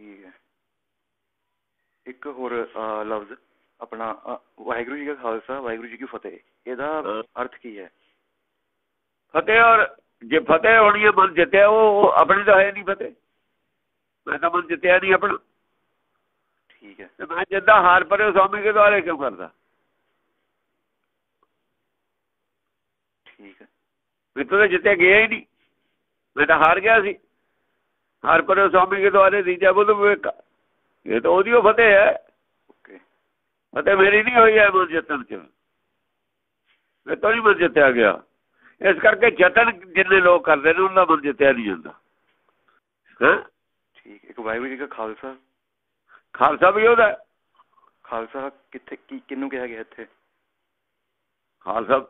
ਠੀਕ ਹੈ। ਇੱਕ ਹੋਰ ਲਫ਼ਜ਼ ਆਪਣਾ ਵਾਹਿਗੁਰੂ ਜੀ ਕਾ ਖਾਲਸਾ ਵਾਹਿਗੁਰੂ ਜੀ ਕੀ ਫਤਿਹ। ਇਹਦਾ। ਅਰਥ ਕੀ ਹੈ? ਫਤਿਹ ਔਰ ਜੇ ਫਤਿਹ ਹੋਣੀ ਹੈ ਮਨ ਜਿੱਤਿਆ ਉਹ ਆਪਣੀ ਤਾਂ ਹੈ ਨਹੀਂ ਫਤਿਹ। ਮੈਂ ਤਾਂ ਮਨ ਜਿੱਤਿਆ ਨਹੀਂ ਆਪਣਾ। ਠੀਕ ਹੈ। ਤੇ ਮੈਂ ਜਿੱਦਾਂ ਹਾਰ ਪਰੇ ਸਵਾਮੀ ਕੇ ਦੁਆਰੇ ਕਿਉਂ ਕਰਦਾ? ਠੀਕ ਹੈ। ਮੈਨੂੰ ਤਾਂ ਜਿੱਤੇ ਗਿਆ ਹੀ ਨਹੀਂ। ਮੈਂ ਤਾਂ ਹਾਰ ਗਿਆ ਸੀ। ਹਾਰ ਪਰੇ ਸਵਾਮੀ ਕੇ ਦੁਆਰੇ ਦੀਜਾ ਬੁੱਧ ਵਿਵੇਕ ਇਹ ਤਾਂ ਉਹਦੀ ਓ ਫਤਿਹ ਹੈ। ਓਕੇ। ਫਤਿਹ ਮੇਰੀ ਨਹੀਂ ਹੋਈ ਹੈ ਮਨ ਜਿੱਤਣ ਚ। ਮੈਂ ਤਾਂ ਨਹੀਂ ਮਨ ਜਿੱਤਿਆ ਗਿਆ। ਇਸ ਕਰਕੇ ਜਤਨ ਜਿੰਨੇ ਲੋਕ ਕਰਦੇ ਨੇ ਉਹਨਾਂ ਦਾ ਮਨ ਜਿੱਤਿਆ ਨਹੀਂ ਜਾਂਦਾ। ਹਾਂ? ਠੀਕ ਇੱਕ ਵਾਹਿਗੁਰੂ ਜੀ ਕਾ ਖਾਲਸਾ। ਖਾਲਸਾ ਵੀ ਉਹਦਾ। ਖਾਲਸਾ ਕਿੱਥੇ ਕੀ ਕਿਹਨੂੰ ਕਿਹਾ ਗਿਆ ਇੱਥੇ? ਖਾਲਸਾ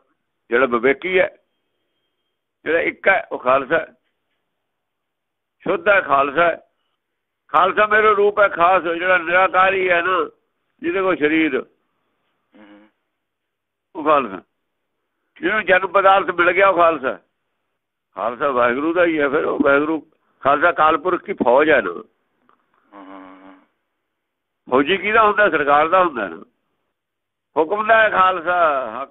ਜਿਹੜਾ ਵਿਵੇਕੀ ਹੈ ਜਿਹੜਾ ਇੱਕ ਹੈ ਉਹ ਖਾਲਸਾ ਹੈ। ਸ਼ੁੱਧ ਹੈ ਖਾਲਸਾ ਹੈ। ਖਾਲਸਾ ਮੇਰਾ ਰੂਪ ਹੈ ਖਾਸ ਜਿਹੜਾ ਨਿਰਾਕਾਰੀ ਹੈ ਨਾ ਜਿਹਦੇ ਕੋਲ ਸਰੀਰ। ਉਹ ਖਾਲਸਾ। ਜਿਹਨੂੰ ਜਨਮ ਪਦਾਰਥ ਮਿਲ ਗਿਆ ਉਹ ਖਾਲਸਾ। ਖਾਲਸਾ ਵਾਹਿਗੁਰੂ ਦਾ ਹੀ ਹੈ ਫਿਰ ਉਹ ਵਾਹਿਗੁਰੂ ਖਾਲਸਾ ਕਾਲਪੁਰਖ ਦੀ ਫੌਜ ਹੈ ਨਾ। ਫੌਜੀ ਕਿਹਦਾ ਹੁੰਦਾ? ਸਰਕਾਰ ਦਾ ਹੁੰਦਾ ਨਾ। ਹੁਕਮ ਦਾ ਹੈ ਖਾਲਸਾ।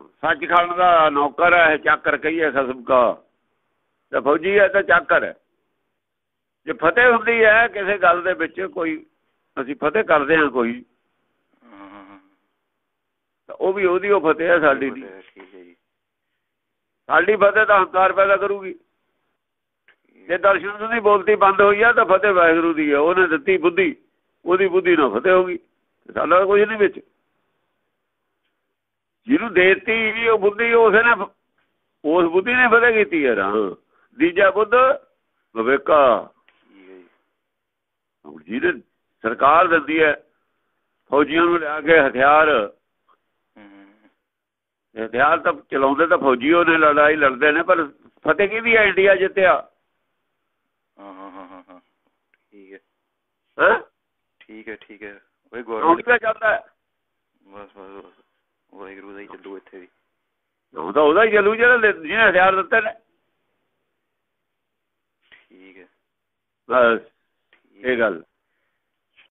ਸੱਚ ਹਾਂ, ਦਾ ਨੌਕਰ ਹੈ ਚਾਕਰ ਕਹੀਏ ਖਸਮ ਕਾ। ਤੇ ਫੌਜੀ ਹੈ ਤਾਂ ਚਾਕਰ ਹੈ। ਜੇ ਫਤਿਹ ਹੁੰਦੀ ਹੈ, ਕਿਸੇ ਗੱਲ ਦੇ ਵਿੱਚ ਕੋਈ, ਅਸੀਂ ਫਤਿਹ ਕਰਦੇ ਹਾਂ ਕੋਈ। ਉਹ ਵੀ ਉਹਦੀ ਉਹ ਫਤਿਹ ਹੈ ਸਾਡੀ ਨਹੀਂ ਸਾਡੀ ਫਤਿਹ ਤਾਂ ਹੰਕਾਰ ਪੈਦਾ ਕਰੂਗੀ। ਜੇ ਦਰਸ਼ਨ ਦੀ ਬੋਲਤੀ ਬੰਦ ਹੋਈ ਆ, ਤਾਂ ਫਤਿਹ ਵਾਹਿਗੁਰੂ ਦੀ ਹੈ। ਉਹਨੇ ਦਿੱਤੀ ਬੁੱਧੀ, ਉਹਦੀ ਬੁੱਧੀ ਨਾਲ ਫਤਿਹ ਹੋਗੀ ਸਾਡਾ ਤਾਂ ਕੁਝ ਨਹੀਂ ਵਿੱਚ। ਜਿਹਨੂੰ ਦੇਤੀ ਉਹ ਬੁੱਧੀ, ਉਸੇ ਨੇ ਉਸ ਬੁੱਧੀ ਨੇ ਫਤਿਹ ਕੀਤੀ ਹੈ। ਰਾਂ ਦੀਜਾ ਬੁੱਧ, ਵਿਵੇਕਾ। ਜਿਹਨੇ ਸਰਕਾਰ ਦਿੰਦੀ ਹੈ। ਫੌਜੀਆਂ ਨੂੰ ਲਿਆ ਕੇ ਹਥਿਆਰ। ਹਥਿਆਰ ਤਾਂ ਚਲਾਉਂਦੇ ਤਾਂ ਫੌਜੀ ਉਹਨੇ ਲੜਾਈ ਲੜਦੇ ਨੇ ਪਰ ਫਤਿਹ ਕਿਹਦੀ ਹੈ ਇੰਡੀਆ ਜਿੱਤਿਆ? ਹਾਂ ਹਾਂ ਹਾਂ ਹਾਂ ਠੀਕ ਹੈ। ਹੈ? ਠੀਕ ਹੈ ਠੀਕ ਹੈ। ਰੌਣਕ ਗਵਰਨਮੈਂਟ ਤਾਂ ਚੱਲਦਾ ਬਸ ਬਸ ਵਾਹਿਗੁਰੂ ਦਾ ਹੀ ਚੱਲੂ ਇੱਥੇ ਵੀ। ਉਹ ਤਾਂ ਉਹਦਾ ਹੀ ਚੱਲੂ ਜਿਹੜਾ ਜਿਹਨੇ ਹਥਿਆਰ ਦਿੱਤੇ ਨੇ। ਠੀਕ ਹੈ। ਬਸ। ਠੀਕ ਇਹ ਗੱਲ